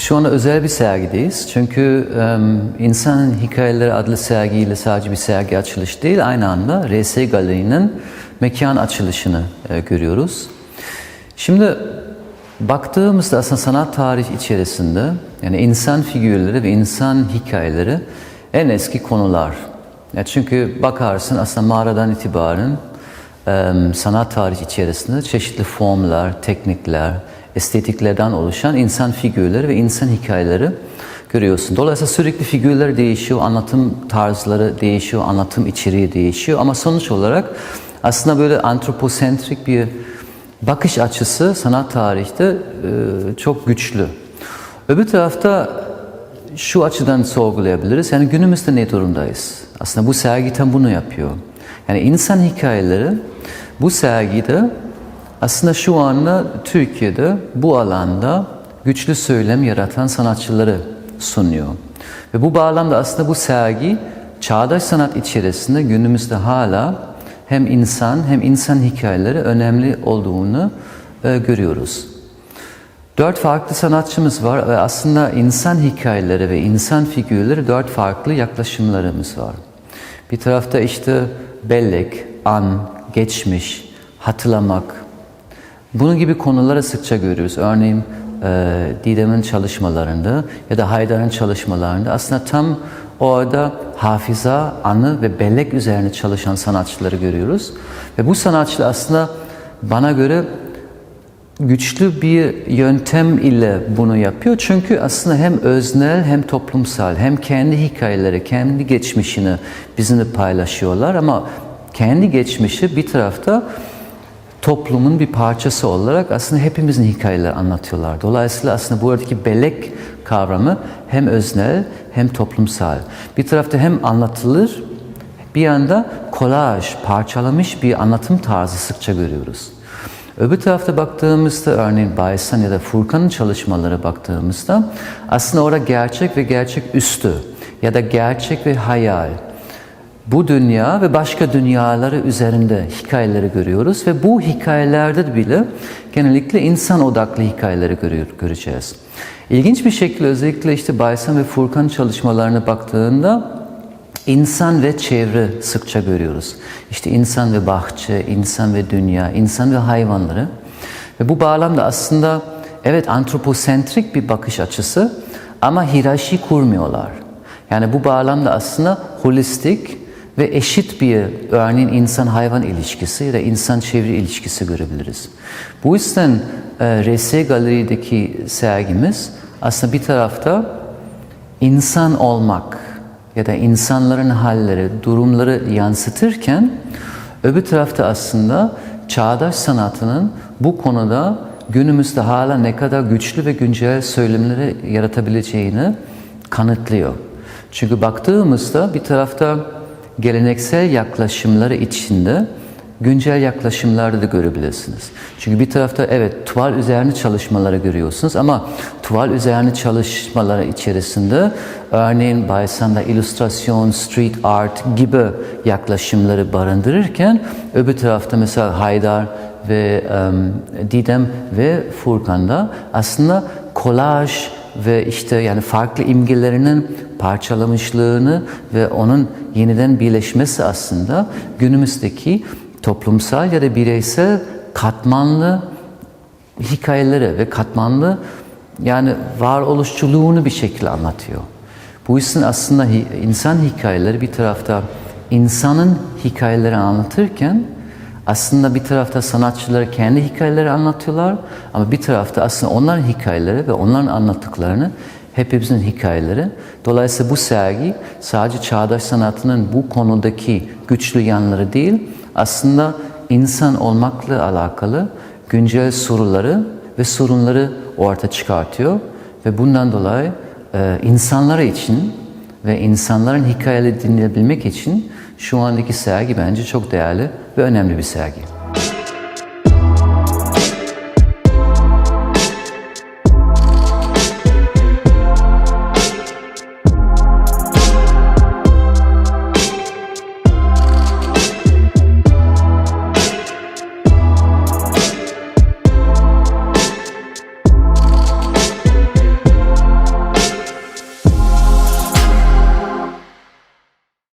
Şu anda özel bir sergideyiz. Çünkü um, İnsan Hikayeleri adlı sergiyle sadece bir sergi açılış değil, aynı anda RS Galeri'nin mekan açılışını e, görüyoruz. Şimdi baktığımızda aslında sanat tarihi içerisinde yani insan figürleri ve insan hikayeleri en eski konular. Ya çünkü bakarsın aslında mağaradan itibaren e, sanat tarihi içerisinde çeşitli formlar, teknikler, estetiklerden oluşan insan figürleri ve insan hikayeleri görüyorsun. Dolayısıyla sürekli figürler değişiyor, anlatım tarzları değişiyor, anlatım içeriği değişiyor ama sonuç olarak aslında böyle antroposentrik bir bakış açısı sanat tarihte e, çok güçlü. Öbür tarafta şu açıdan sorgulayabiliriz. Yani günümüzde ne durumdayız? Aslında bu sergi tam bunu yapıyor. Yani insan hikayeleri bu sergide aslında şu anda Türkiye'de bu alanda güçlü söylem yaratan sanatçıları sunuyor. Ve bu bağlamda aslında bu sergi çağdaş sanat içerisinde günümüzde hala hem insan hem insan hikayeleri önemli olduğunu e, görüyoruz. Dört farklı sanatçımız var ve aslında insan hikayeleri ve insan figürleri dört farklı yaklaşımlarımız var. Bir tarafta işte bellek, an, geçmiş, hatırlamak, bunun gibi konuları sıkça görüyoruz. Örneğin e, Didem'in çalışmalarında ya da Haydar'ın çalışmalarında aslında tam orada hafıza, anı ve bellek üzerine çalışan sanatçıları görüyoruz. Ve bu sanatçılar aslında bana göre güçlü bir yöntem ile bunu yapıyor. Çünkü aslında hem öznel hem toplumsal hem kendi hikayeleri, kendi geçmişini bizimle paylaşıyorlar ama kendi geçmişi bir tarafta toplumun bir parçası olarak aslında hepimizin hikayeleri anlatıyorlar. Dolayısıyla aslında buradaki bellek kavramı hem öznel hem toplumsal. Bir tarafta hem anlatılır bir yanda kolaj, parçalamış bir anlatım tarzı sıkça görüyoruz. Öbür tarafta baktığımızda örneğin Baysan ya da Furkan'ın çalışmaları baktığımızda aslında orada gerçek ve gerçek üstü ya da gerçek ve hayal bu dünya ve başka dünyaları üzerinde hikayeleri görüyoruz ve bu hikayelerde bile genellikle insan odaklı hikayeleri görüyor, göreceğiz. İlginç bir şekilde özellikle işte Baysan ve Furkan çalışmalarına baktığında insan ve çevre sıkça görüyoruz. İşte insan ve bahçe, insan ve dünya, insan ve hayvanları. Ve bu bağlamda aslında evet antroposentrik bir bakış açısı ama hiyerarşi kurmuyorlar. Yani bu bağlamda aslında holistik ve eşit bir örneğin insan-hayvan ilişkisi ya da insan-çevre ilişkisi görebiliriz. Bu yüzden e, RS Galeri'deki sergimiz aslında bir tarafta insan olmak ya da insanların halleri, durumları yansıtırken öbür tarafta aslında çağdaş sanatının bu konuda günümüzde hala ne kadar güçlü ve güncel söylemleri yaratabileceğini kanıtlıyor. Çünkü baktığımızda bir tarafta geleneksel yaklaşımları içinde güncel yaklaşımları da görebilirsiniz. Çünkü bir tarafta evet tuval üzerine çalışmaları görüyorsunuz ama tuval üzerine çalışmaları içerisinde örneğin Baysan'da illüstrasyon, street art gibi yaklaşımları barındırırken öbür tarafta mesela Haydar ve um, Didem ve Furkan'da aslında kolaj ve işte yani farklı imgelerinin parçalamışlığını ve onun yeniden birleşmesi aslında günümüzdeki toplumsal ya da bireysel katmanlı hikayeleri ve katmanlı yani varoluşçuluğunu bir şekilde anlatıyor. Bu yüzden aslında insan hikayeleri bir tarafta insanın hikayeleri anlatırken aslında bir tarafta sanatçılar kendi hikayeleri anlatıyorlar ama bir tarafta aslında onların hikayeleri ve onların anlattıklarını hepimizin hikayeleri. Dolayısıyla bu sergi sadece çağdaş sanatının bu konudaki güçlü yanları değil, aslında insan olmakla alakalı güncel soruları ve sorunları ortaya çıkartıyor. Ve bundan dolayı e, insanlara için ve insanların hikayeleri dinleyebilmek için şu andaki sergi bence çok değerli ve önemli bir sergi.